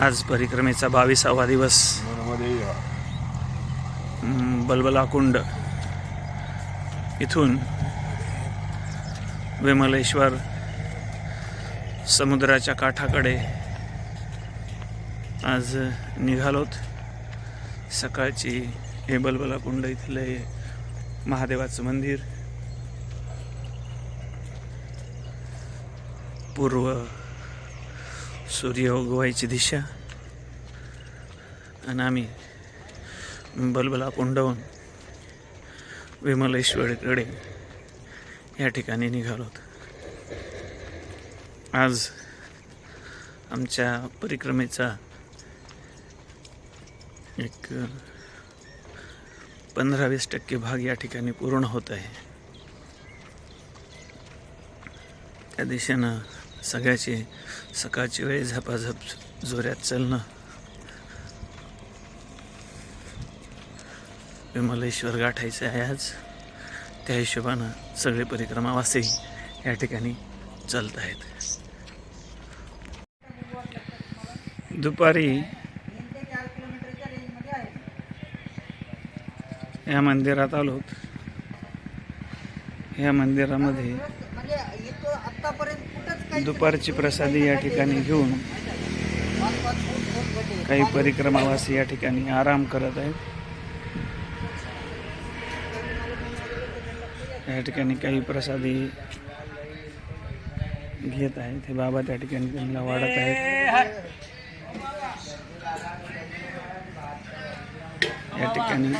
आज परिक्रमेचा बावीसावा दिवस. मनमध्ये या. हम्म, बलबला कुंड इथून विमलेश्वर समुद्राच्या काठाकडे आज निघालोत. सकाळची हे बलबला कुंड इथले महादेवाचं मंदिर. पूर्व सूर्य उगवायची दिशा. आणि आम्ही बलबला कोंडवून विमलेश्वरकडे या ठिकाणी निघालो आज आमच्या परिक्रमेचा एक पंधरा वीस टक्के भाग या ठिकाणी पूर्ण होत आहे. त्या दिशेनं सगळ्याची सकाळची वेळ झपाझप जोऱ्यात चालणं. विमलेश्वर गाठायचं आहे आज. त्या हिशोबानं सगळे परिक्रमावासी या ठिकाणी चालत आहेत. दुपारी या मंदिरात आलोत या मंदिरामध्ये म्हणजे आतापर्यंत दुपारची प्रसादी या ठिकाणी घेऊन काही परिक्रमावासी या ठिकाणी आराम करत आहेत. या ठिकाणी काही प्रसादी घेत आहेत. हे बाबा त्या ठिकाणी त्यांना वाढत आहेत. या ठिकाणी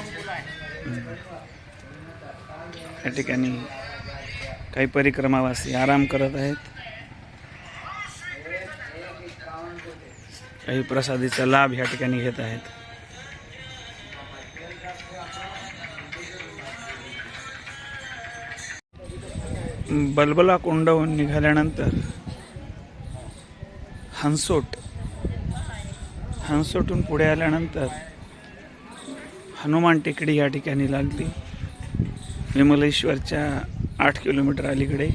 या ठिकाणी काही परिक्रमावासी आराम करत आहेत. काही प्रसादीचा लाभ या ठिकाणी घेत आहेत. बलबला कोंडवून निघाल्यानंतर हंसोट हंसोटून पुढे आल्यानंतर हनुमान टेकडी या ठिकाणी लागली. विमलेश्वरच्या आठ किलोमीटर अलीकडे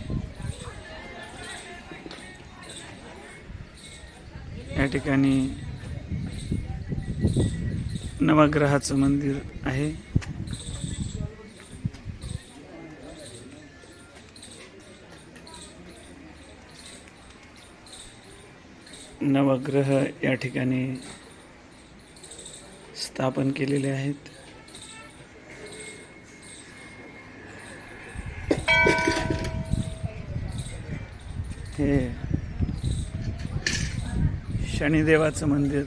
या ठिकाणी नवग्रहाचं मंदिर आहे. नवग्रह या ठिकाणी स्थापन केलेले आहेत हे शनिदेवाचं मंदिर.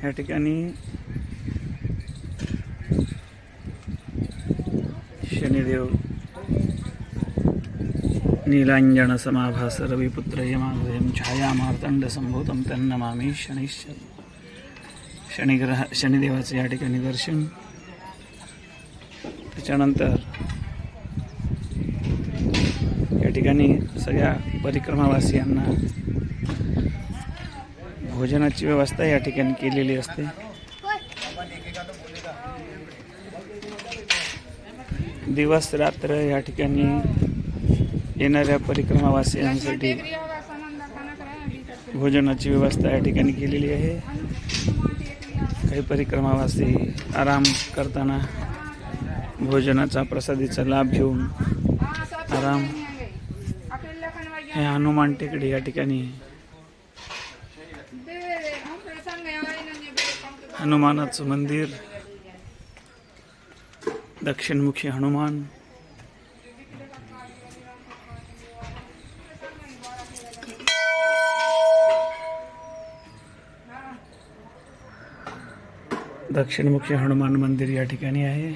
ह्या ठिकाणी शनिदेव नीलांजन समाभास रविपुत्र यमाग्रहं छायामार्तंड संभूतं तन्नमामी शनिश्चर शनिग्रह शनिदेवाचं या ठिकाणी दर्शन. त्याच्यानंतर ठिकाणी सगळ्या परिक्रमावासियांना भोजनाची व्यवस्था या ठिकाणी केलेली असते. दिवस रात्र या ठिकाणी येणाऱ्या परिक्रमावासियांसाठी भोजनाची व्यवस्था या ठिकाणी केलेली आहे. काही परिक्रमावासी आराम करताना भोजनाचा प्रसादीचा लाभ घेऊन आराम हे हनुमान टेकडी या ठिकाणी. हनुमानाचं मंदिर. दक्षिणमुखी हनुमान. दक्षिणमुखी हनुमान मंदिर या ठिकाणी आहे.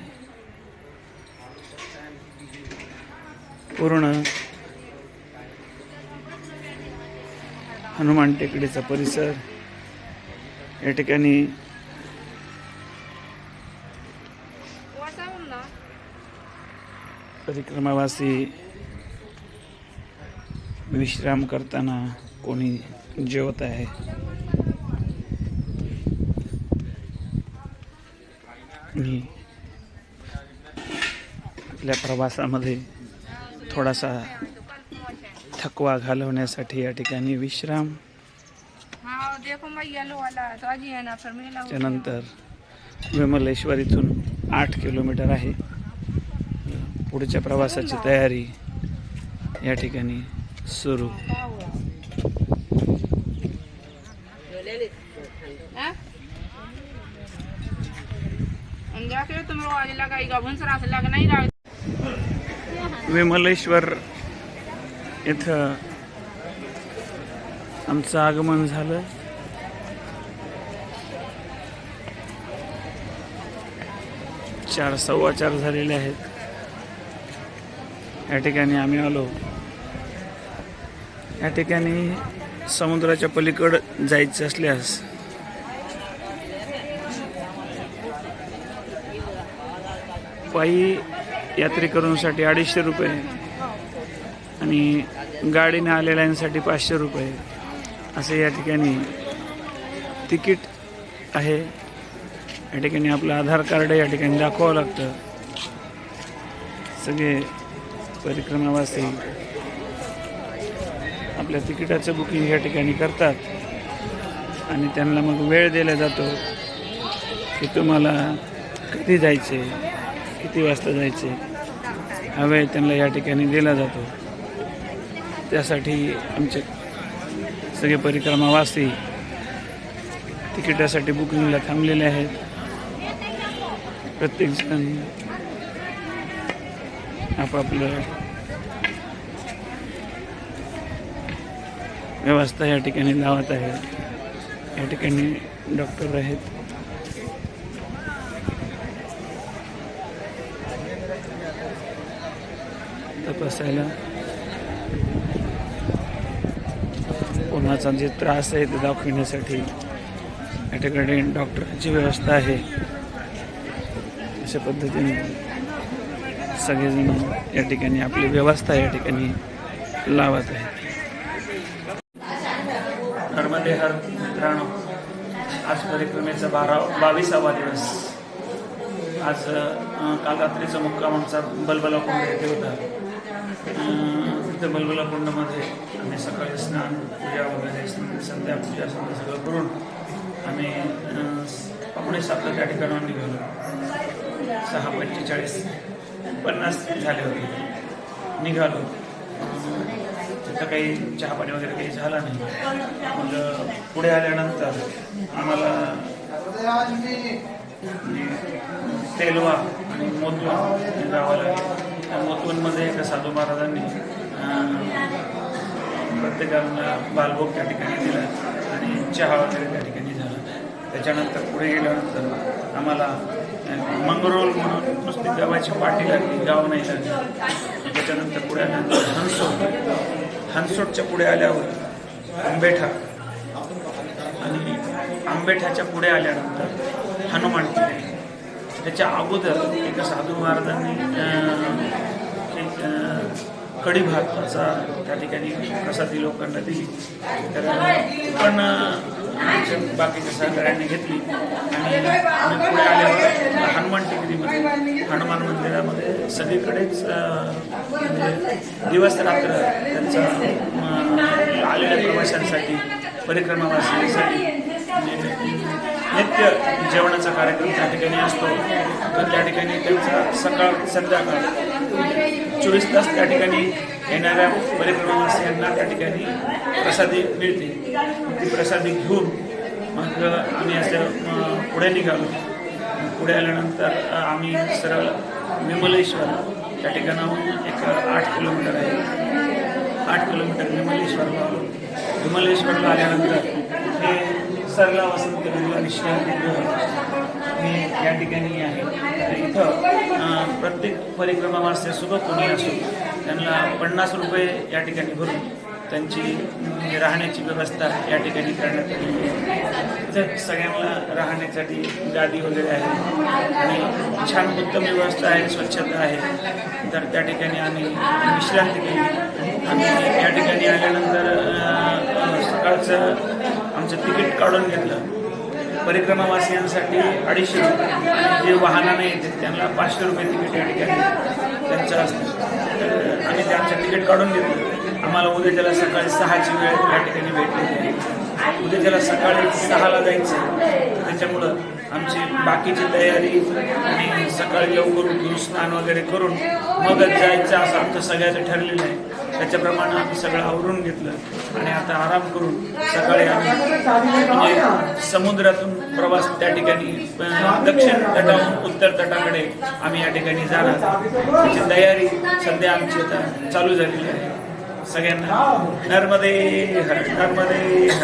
पूर्ण हनुमान टेकडीचा परिसर. या ठिकाणी परिक्रमावासी विश्राम करताना कोणी जेवत आहे? मी आपल्या प्रवासामध्ये थोडासा थकवा घालवण्यासाठी या ठिकाणी विश्राम। त्यानंतर विमलेश्वर इथून आठ किलोमीटर आहे पुढच्या प्रवासाची तयारी या ठिकाणी सुरू हैं? विमलेश्वर इथं आमचं आगमन झालं. चार सव्वा चार झालेले आहेत. या ठिकाणी आम्ही आलो. या ठिकाणी समुद्राच्या पलीकडं जायचं असल्यास पायी यात्रेकरूंसाठी अडीचशे रुपये आणि गाडीने आलेल्यांसाठी पाचशे रुपये असे या ठिकाणी तिकीट आहे. या ठिकाणी आपलं आधार कार्ड या ठिकाणी दाखवावं लागतं. सगळे परिक्रमावासी आपल्या तिकिटाचं बुकिंग या ठिकाणी करतात आणि त्यांना मग वेळ दिला जातो की तुम्हाला कधी जायचे किती वाजता जायचे हा वेळ त्यांना या ठिकाणी दिला जातो. त्यासाठी आमचे सगळे परिक्रमावासी तिकिटासाठी बुकिंगला थांबलेले आहेत. प्रत्येकजण आपापलं व्यवस्था या ठिकाणी लावत आहे. या ठिकाणी डॉक्टर आहेत. तपासायला कोणाचा जे त्रास आहे ते दाखविण्यासाठी या ठिकाणी डॉक्टरांची व्यवस्था आहे. अशा पद्धतीने सगळेजण या ठिकाणी आपली व्यवस्था या ठिकाणी लावत आहेत. नर्मदे हर मित्रांनो आज परिक्रमेचा बारा बावीसावा दिवस. आज काल रात्रीचा मुक्काम आमचा बलबला कुंड येथे होता. अं, तिथं बलबला कुंडमध्ये आम्ही सकाळी स्नान पूजा वगैरे स्नान संध्या पूजा सगळं सगळं करून आम्ही अं, पावणे सातला त्या ठिकाणावर निघालो. सहा पंचेचाळीस पन्नास झाले होते. निघालो. तिथं काही चहापाणी वगैरे काही झाला नाही. मग पुढे आल्यानंतर आम्हाला म्हणजे, तेलवा आणि मोतवन गावाला त्या मोतवनमध्ये एका साधू महाराजांनी प्रत्येकांना प्रत्येकाला बालभोग त्या ठिकाणी दिला आणि चहा वगैरे त्या ठिकाणी झाला. त्याच्यानंतर पुढे गेल्यानंतर आम्हाला मंगरोल म्हणून नुसती गावाची पाठी लागली गाव नाही लागली. त्याच्यानंतर पुढे आल्यानंतर हनसोट. हनसोटच्या पुढे आल्यावर आंबेठा. आणि आंबेठाच्या पुढे आल्यानंतर हनुमान त्याच्या अगोदर एका साधू महाराजांनी कढी भाताचा त्या ठिकाणी प्रसादी लोकांना दिली. तर पण बाकीच्या सहकार्याने घेतली. आणि पुढे आल्यावर हनुमान टेकडीमध्ये हनुमान मंदिरामध्ये सगळीकडेच म्हणजे दिवस रात्र त्यांचा आलेल्या प्रवाशांसाठी परिक्रमावासियांसाठी म्हणजे नित्य जेवणाचा कार्यक्रम त्या ठिकाणी असतो. तर त्या ठिकाणी त्यांचा सकाळ संध्याकाळ चोवीस तास त्या ठिकाणी येणाऱ्या परिक्रमावासियांना त्या ठिकाणी प्रसादी मिळते. ती प्रसादी घेऊन मग आम्ही असं पुढे निघालो. पुढे आल्यानंतर आम्ही सरळ विमलेश्वर त्या ठिकाणाहून एक आठ किलोमीटर आहे. आठ किलोमीटर विमलेश्वरला. आलो विमलेश्वरला आल्यानंतर हे सरला वसंत गृह मी या ठिकाणी आहे. तर इथं प्रत्येक प्रत्येक परिक्रमावासी सुद्धा कोणी असो. त्यांना पन्नास रुपये या ठिकाणी भरून त्यांची म्हणजे राहण्याची व्यवस्था या ठिकाणी करण्यात आली. आहे सगळ्यांना राहण्यासाठी गादी वगैरे आहे. आणि छान उत्तम व्यवस्था आहे स्वच्छता आहे. तर त्या ठिकाणी आम्ही विश्रांती केली आम्ही या ठिकाणी आल्यानंतर सकाळचं आमचं तिकीट काढून घेतलं. परिक्रमावासियांसाठी अडीचशे रुपये आणि जे वाहनाने येते त्यांना पाचशे रुपये तिकीट या ठिकाणी त्यांचं असतं. तर आम्ही त्यांचं तिकीट काढून घेतलं आम्हाला उद्या त्याला सकाळी सहाची वेळ या ठिकाणी भेटलेली आहे उद्याच्याला सकाळी सहाला जायचं. त्याच्यामुळं आमची बाकीची तयारी आणि सकाळी लवकर उठून स्नान वगैरे करून मगच जायचं असं आमचं सगळ्याचं ठरलेलं आहे. त्याच्याप्रमाणे आम्ही सगळं आवरून घेतलं आणि आता आराम करून सकाळी आम्ही म्हणजे समुद्रातून प्रवास त्या ठिकाणी दक्षिण तटाहून उत्तर तटाकडे आम्ही या ठिकाणी जाणार. त्याची तयारी सध्या आमची आता चालू झालेली आहे. सगळ्यांना नर्मदे हर नर्मदे हर.